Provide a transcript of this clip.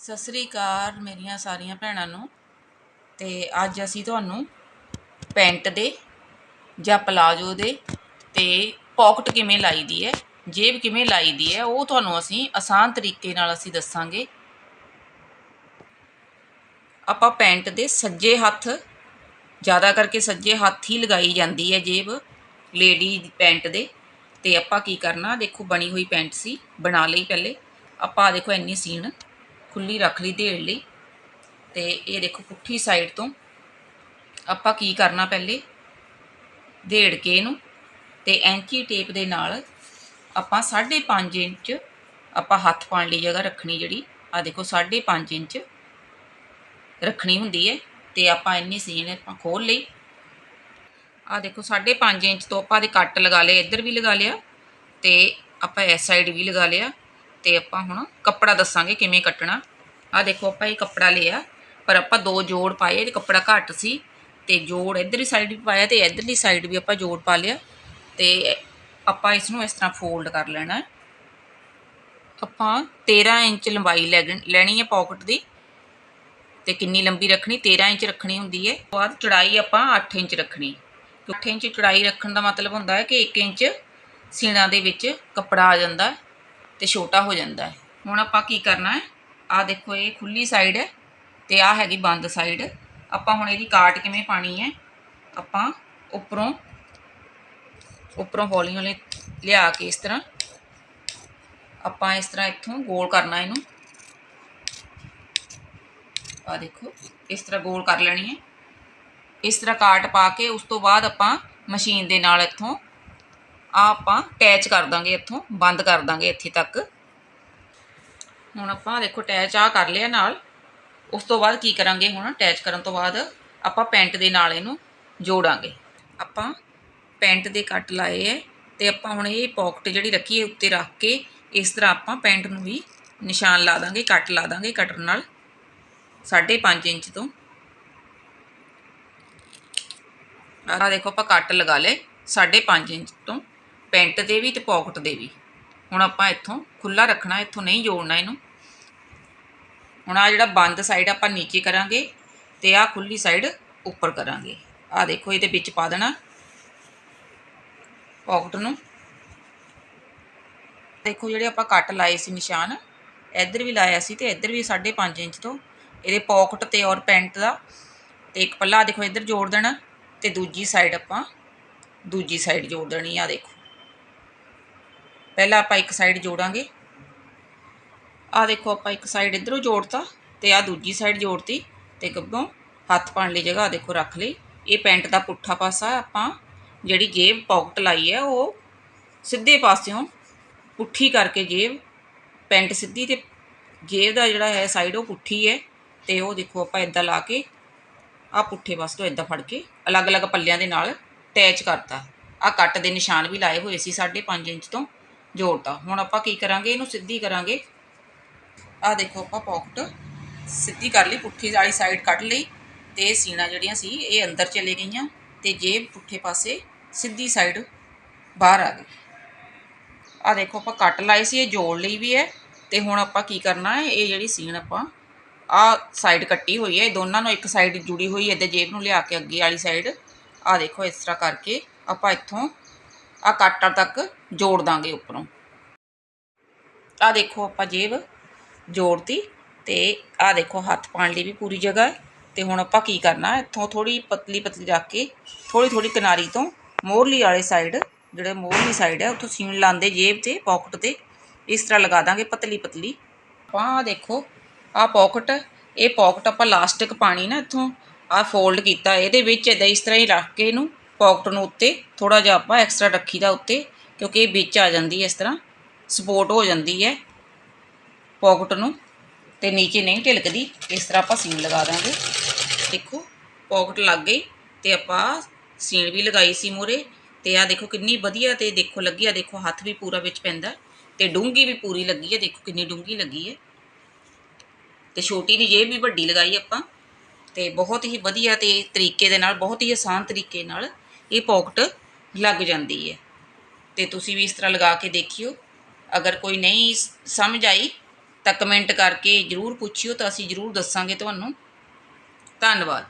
ਸਤਿ ਸ੍ਰੀ ਅਕਾਲ ਮੇਰੀਆਂ ਸਾਰੀਆਂ ਭੈਣਾਂ ਨੂੰ। ਤੇ ਅੱਜ ਅਸੀਂ ਤੁਹਾਨੂੰ ਪੈਂਟ ਦੇ ਜਾਂ ਪਲਾਜੋ ਦੇ ਤੇ ਪਾਕਟ ਕਿਵੇਂ ਲਾਈ ਦੀ ਹੈ, ਜੇਬ ਕਿਵੇਂ ਲਾਈ ਦੀ ਹੈ, ਉਹ ਤੁਹਾਨੂੰ ਅਸੀਂ ਆਸਾਨ ਤਰੀਕੇ ਨਾਲ ਅਸੀਂ ਦੱਸਾਂਗੇ। ਆਪਾਂ ਪੈਂਟ ਦੇ ਸੱਜੇ ਹੱਥ, ਜ਼ਿਆਦਾ ਕਰਕੇ ਸੱਜੇ ਹੱਥ ਹੀ ਲਗਾਈ ਜਾਂਦੀ ਹੈ ਜੇਬ, ਲੇਡੀ ਪੈਂਟ ਦੇ। ਤੇ ਆਪਾਂ ਕੀ ਕਰਨਾ, ਦੇਖੋ ਬਣੀ ਹੋਈ ਪੈਂਟ ਸੀ, ਬਣਾ ਲਈ ਪਹਿਲੇ। ਆਪਾਂ ਆਹ ਦੇਖੋ, ਇੰਨੀ ਸੀਨ ਖੁੱਲੀ ਰੱਖ ਲਈ ਢੇੜ ਲਈ। ਤੇ ਇਹ ਦੇਖੋ ਪੁੱਠੀ ਸਾਈਡ ਤੋਂ ਆਪਾਂ ਕੀ ਕਰਨਾ ਪਹਿਲੇ? ਢੇੜ ਕੇ ਇਹਨੂੰ ਤੇ ਐਂਚੀ ਟੇਪ ਦੇ ਨਾਲ ਆਪਾਂ 5.5 ਇੰਚ ਆਪਾਂ ਹੱਥ ਪਾਉਣ ਲਈ ਜਗ੍ਹਾ ਰੱਖਣੀ ਜਿਹੜੀ ਆ ਦੇਖੋ 5.5 ਇੰਚ ਰੱਖਣੀ ਹੁੰਦੀ ਹੈ ਤੇ ਆਪਾਂ ਇੰਨੀ ਸੀਨ ਆਪਾਂ ਖੋਲ ਲਈ। ਆ ਦੇਖੋ 5.5 ਇੰਚ ਤੋਂ ਆਪਾਂ ਦੇ ਕੱਟ ਲਗਾ ਲਏ, ਇੱਧਰ ਵੀ ਲਗਾ ਲਿਆ ਤੇ ਆਪਾਂ ਇਸ ਸਾਈਡ ਵੀ ਲਗਾ ਲਿਆ। ਤੇ ਆਪਾਂ ਹੁਣ ਕੱਪੜਾ ਦੱਸਾਂਗੇ ਕਿਵੇਂ ਕੱਟਣਾ। ਆ ਦੇਖੋ ਆਪਾਂ ਇਹ ਕੱਪੜਾ ਲਿਆ, ਪਰ ਆਪਾਂ ਦੋ ਜੋੜ ਪਾਏ ਤੇ ਕੱਪੜਾ ਘੱਟ ਸੀ ਤੇ ਜੋੜ ਇਧਰਲੀ ਸਾਈਡ ਵੀ ਪਾਇਆ ਤੇ ਇਧਰਲੀ ਸਾਈਡ ਵੀ ਆਪਾਂ ਜੋੜ ਪਾ ਲਿਆ ਤੇ ਆਪਾਂ ਇਸ ਨੂੰ ਇਸ ਤਰ੍ਹਾਂ ਫੋਲਡ ਕਰ ਲੈਣਾ ਆਪਾਂ 13 ਇੰਚ ਲੰਬਾਈ ਲੈਣੀ ਹੈ ਪਾਕਟ ਦੀ ਤੇ ਕਿੰਨੀ ਲੰਬੀ ਰੱਖਣੀ? 13 ਇੰਚ ਰੱਖਣੀ ਹੁੰਦੀ ਹੈ। ਬਾਅਦ ਚੜਾਈ ਆਪਾਂ 8 ਇੰਚ ਰੱਖਣੀ। 8 ਇੰਚ ਚੜਾਈ ਰੱਖਣ ਦਾ ਮਤਲਬ ਹੁੰਦਾ ਹੈ ਕਿ 1 ਇੰਚ ਸੀਣਾ ਦੇ ਵਿੱਚ ਕੱਪੜਾ ਆ ਜਾਂਦਾ ਤੇ ਛੋਟਾ ਹੋ ਜਾਂਦਾ ਹੈ। ਹੁਣ ਆਪਾਂ ਕੀ ਕਰਨਾ ਹੈ? ਆ ਦੇਖੋ, ਇਹ ਖੁੱਲੀ ਸਾਈਡ ਹੈ ਤੇ ਆ ਹੈਗੀ ਬੰਦ ਸਾਈਡ ਆਪਾਂ ਹੁਣ ਇਹਦੀ ਕਾਟ ਕਿਵੇਂ ਪਾਣੀ ਹੈ? ਆਪਾਂ ਉੱਪਰੋਂ ਉੱਪਰੋਂ ਹੌਲੀ ਹੌਲੀ ਲਿਆ ਕੇ ਇਸ ਤਰ੍ਹਾਂ, ਆਪਾਂ ਇਸ ਤਰ੍ਹਾਂ ਇੱਥੋਂ ਗੋਲ ਕਰਨਾ ਇਹਨੂੰ। ਆ ਦੇਖੋ, ਇਸ ਤਰ੍ਹਾਂ ਗੋਲ ਕਰ ਲੈਣੀ ਹੈ। ਇਸ ਤਰ੍ਹਾਂ ਕਾਟ ਪਾ ਕੇ ਉਸ ਤੋਂ ਬਾਅਦ ਆਪਾਂ ਮਸ਼ੀਨ ਦੇ ਨਾਲ ਇੱਥੋਂ ਆ ਆਪਾਂ ਅਟੈਚ ਕਰ ਦਾਂਗੇ ਇੱਥੋਂ, ਬੰਦ ਕਰ ਦਾਂਗੇ ਇੱਥੇ ਤੱਕ। ਹੁਣ ਆਪਾਂ ਦੇਖੋ ਅਟੈਚ ਆ ਕਰ ਲਿਆ ਨਾਲ। ਉਸ ਤੋਂ ਬਾਅਦ ਕੀ ਕਰਾਂਗੇ ਹੁਣ? ਅਟੈਚ ਕਰਨ ਤੋਂ ਬਾਅਦ ਆਪਾਂ ਪੈਂਟ ਦੇ ਨਾਲ ਇਹਨੂੰ ਜੋੜਾਂਗੇ। ਆਪਾਂ ਪੈਂਟ ਦੇ ਕੱਟ ਲਾਏ ਹੈ ਤੇ ਆਪਾਂ ਹੁਣ ਇਹ ਪਾਕਟ ਜਿਹੜੀ ਰੱਖੀ ਹੈ ਉੱਤੇ ਰੱਖ ਕੇ ਇਸ ਤਰ੍ਹਾਂ ਆਪਾਂ ਪੈਂਟ ਨੂੰ ਵੀ ਨਿਸ਼ਾਨ ਲਾ ਦਾਂਗੇ, ਕੱਟ ਲਾ ਦਾਂਗੇ ਕਟਰ ਨਾਲ। 5.5 ਇੰਚ ਤੋਂ। ਆ ਦੇਖੋ ਆਪਾਂ ਕੱਟ ਲਗਾ ਲੇ 5.5 ਇੰਚ ਤੋਂ। ਪੈਂਟ ਦੇ ਵੀ ਤੇ ਪਾਕਟ ਦੇ ਵੀ। ਹੁਣ ਆਪਾਂ ਇੱਥੋਂ ਖੁੱਲਾ ਰੱਖਣਾ, ਇੱਥੋਂ ਨਹੀਂ ਜੋੜਨਾ ਇਹਨੂੰ। ਹੁਣ ਆ ਜਿਹੜਾ ਬੰਦ ਸਾਈਡ ਆਪਾਂ ਨੀਚੇ ਕਰਾਂਗੇ ਤੇ ਆ ਖੁੱਲੀ ਸਾਈਡ ਉੱਪਰ ਕਰਾਂਗੇ। ਆ ਦੇਖੋ ਇਹਦੇ ਵਿੱਚ ਪਾ ਦੇਣਾ ਪਾਕਟ ਨੂੰ। ਦੇਖੋ ਜਿਹੜੇ ਆਪਾਂ ਕੱਟ ਲਾਏ ਸੀ ਨਿਸ਼ਾਨ, ਇੱਧਰ ਵੀ ਲਾਇਆ ਸੀ ਤੇ ਇੱਧਰ ਵੀ 5.5 ਇੰਚ ਤੋਂ। ਇਹਦੇ ਪਾਕਟ ਤੇ ਔਰ ਪੈਂਟ ਦਾ ਤੇ ਇੱਕ ਪੱਲਾ ਦੇਖੋ ਇੱਧਰ ਜੋੜ ਦੇਣਾ ਤੇ ਦੂਜੀ ਸਾਈਡ ਆਪਾਂ ਦੂਜੀ ਸਾਈਡ ਜੋੜ ਦੇਣੀ ਆ ਦੇਖੋ। ਪਹਿਲਾਂ ਆਪਾਂ ਇੱਕ ਸਾਈਡ ਜੋੜਾਂਗੇ। ਆ ਦੇਖੋ ਆਪਾਂ ਇੱਕ ਸਾਈਡ ਇਧਰੋਂ ਜੋੜਤਾ ਤੇ ਆ ਦੂਜੀ ਸਾਈਡ ਜੋੜਤੀ ਤੇ ਗੱਬੋਂ ਹੱਥ ਪਾਣ ਲਈ ਜਗ੍ਹਾ ਦੇਖੋ ਰੱਖ ਲਈ। ਇਹ ਪੈਂਟ ਦਾ ਪੁੱਠਾ ਪਾਸਾ ਆਪਾਂ ਜਿਹੜੀ ਜੇਬ ਪਾਕਟ ਲਾਈ ਹੈ ਉਹ ਸਿੱਧੇ ਪਾਸਿਓਂ ਪੁੱਠੀ ਕਰਕੇ ਜੇਬ, ਪੈਂਟ ਸਿੱਧੀ ਤੇ ਜੇਬ ਦਾ ਜਿਹੜਾ ਹੈ ਸਾਈਡ ਉਹ ਪੁੱਠੀ ਹੈ ਤੇ ਉਹ ਦੇਖੋ ਆਪਾਂ ਇਦਾਂ ਲਾ ਕੇ ਆ ਪੁੱਠੇ ਪਾਸੇ ਤੋਂ ਇਦਾਂ ਫੜ ਕੇ ਅਲੱਗ-ਅਲੱਗ ਪੱਲਿਆਂ ਦੇ ਨਾਲ ਅਟੈਚ ਕਰਤਾ। ਆ ਕੱਟ ਦੇ ਨਿਸ਼ਾਨ ਵੀ ਲਾਏ ਹੋਏ ਸੀ 5.5 ਇੰਚ ਤੋਂ। ਜੋੜਤਾ। ਹੁਣ ਆਪਾਂ ਕੀ ਕਰਾਂਗੇ? ਇਹਨੂੰ ਸਿੱਧੀ ਕਰਾਂਗੇ। ਆ ਦੇਖੋ ਆਪਾਂ ਪਾਕਟ ਸਿੱਧੀ ਕਰ ਲਈ, ਪੁੱਠੀ ਵਾਲੀ ਸਾਈਡ ਕੱਢ ਲਈ ਤੇ ਸੀਨਾ ਜਿਹੜੀਆਂ ਸੀ, ਇਹ ਅੰਦਰ ਚਲੇ ਗਈਆਂ ਤੇ ਜੇਬ ਪੁੱਠੇ ਪਾਸੇ ਸਿੱਧੀ ਸਾਈਡ ਬਾਹਰ ਆ ਗਈ। ਆ ਦੇਖੋ ਆਪਾਂ ਕੱਟ ਲਾਏ ਸੀ, ਇਹ ਜੋੜ ਲਈ ਵੀ ਹੈ ਤੇ ਹੁਣ ਆਪਾਂ ਕੀ ਕਰਨਾ ਹੈ? ਇਹ ਜਿਹੜੀ ਸੀਨ ਆਪਾਂ ਆ ਸਾਈਡ ਕੱਟੀ ਹੋਈ ਹੈ, ਇਹ ਦੋਨਾਂ ਨੂੰ ਇੱਕ ਸਾਈਡ ਜੁੜੀ ਹੋਈ ਹੈ ਤੇ ਜੇਬ ਨੂੰ ਲਿਆ ਕੇ ਅੱਗੇ ਵਾਲੀ ਸਾਈਡ ਆ ਦੇਖੋ ਇਸ ਤਰ੍ਹਾਂ ਕਰਕੇ ਆਪਾਂ ਇੱਥੋਂ ਆ ਕੱਟਾ ਤੱਕ ਜੋੜ ਦਾਂਗੇ ਉੱਪਰੋਂ। ਆ ਦੇਖੋ ਆਪਾਂ ਜੇਬ ਜੋੜਤੀ ਤੇ ਆ ਦੇਖੋ ਹੱਥ ਪਾਣ ਲਈ ਵੀ ਪੂਰੀ ਜਗ੍ਹਾ ਹੈ। ਤੇ ਹੁਣ ਆਪਾਂ ਕੀ ਕਰਨਾ, ਇੱਥੋਂ ਥੋੜੀ ਪਤਲੀ ਪਤਲੀ ਰੱਖ ਕੇ ਥੋੜੀ ਥੋੜੀ ਕਿਨਾਰੀ ਤੋਂ ਮੋਹਰਲੀ ਵਾਲੇ ਸਾਈਡ ਜਿਹੜੇ ਮੋਹਰਲੀ ਸਾਈਡ ਹੈ ਉੱਥੋਂ ਸੀਣ ਲਾਉਂਦੇ ਜੇਬ ਤੇ ਪਾਕਟ ਤੇ। ਇਸ ਤਰ੍ਹਾਂ ਲਗਾ ਦਾਂਗੇ ਪਤਲੀ ਪਤਲੀ। ਆਪਾਂ ਦੇਖੋ ਆ ਪਾਕਟ ਇਹ ਪਾਕਟ ਆਪਾਂ ਲਾਸਟਿਕ ਪਾਣੀ ਨਾ ਇੱਥੋਂ। ਆ ਫੋਲਡ ਕੀਤਾ, ਇਹਦੇ ਵਿੱਚ ਇਦਾਂ ਇਸ ਤਰ੍ਹਾਂ ਹੀ ਰੱਖ ਕੇ ਇਹਨੂੰ ਪਾਕਟ ਨੂੰ ਉੱਤੇ ਥੋੜਾ ਜਿਹਾ ਆਪਾਂ ਐਕਸਟਰਾ ਰੱਖੀਦਾ ਉੱਤੇ, ਕਿਉਂਕਿ ਇਹ ਵਿੱਚ ਆ ਜਾਂਦੀ ਹੈ ਇਸ ਤਰ੍ਹਾਂ ਸਪੋਰਟ ਹੋ ਜਾਂਦੀ ਹੈ ਪਾਕਟ ਨੂੰ, ਤੇ ਨੀਚੇ ਨਹੀਂ ਢਿਲਕਦੀ, ਇਸ ਤਰ੍ਹਾਂ ਆਪਾਂ ਸੀਨ ਲਗਾ ਦਾਂਗੇ। ਦੇਖੋ ਪਾਕਟ ਲੱਗ ਗਈ, ਤੇ ਆਪਾਂ ਸੀਨ ਵੀ ਲਗਾਈ ਸੀ ਮੂਰੇ ਤੇ ਆ ਦੇਖੋ ਕਿੰਨੀ ਵਧੀਆ ਤੇ ਦੇਖੋ ਲੱਗੀ ਆ ਦੇਖੋ ਹੱਥ ਵੀ ਪੂਰਾ ਵਿੱਚ ਪੈਂਦਾ, ਤੇ ਡੂੰਗੀ ਵੀ ਪੂਰੀ ਲੱਗੀ ਹੈ, ਦੇਖੋ ਕਿੰਨੀ ਡੂੰਗੀ ਲੱਗੀ ਹੈ। ਤੇ ਛੋਟੀ ਦੀ ਜੇਬ ਵੀ ਵੱਡੀ ਲਗਾਈ ਆਪਾਂ, ਤੇ ਬਹੁਤ ਹੀ ਵਧੀਆ ਤੇ ਤਰੀਕੇ ਦੇ ਨਾਲ, ਬਹੁਤ ਹੀ ਆਸਾਨ ਤਰੀਕੇ ਨਾਲ ਇਹ ਪਾਕਟ ਲੱਗ ਜਾਂਦੀ ਹੈ। ਤੇ ਤੁਸੀਂ ਵੀ ਇਸ ਤਰ੍ਹਾਂ ਲਗਾ ਕੇ ਦੇਖਿਓ। ਅਗਰ ਕੋਈ ਨਹੀਂ ਸਮਝ ਆਈ, ਤਾਂ ਕਮੈਂਟ ਕਰਕੇ ਜ਼ਰੂਰ ਪੁੱਛਿਓ, ਤਾਂ ਅਸੀਂ ਜ਼ਰੂਰ ਦੱਸਾਂਗੇ ਤੁਹਾਨੂੰ। ਧੰਨਵਾਦ।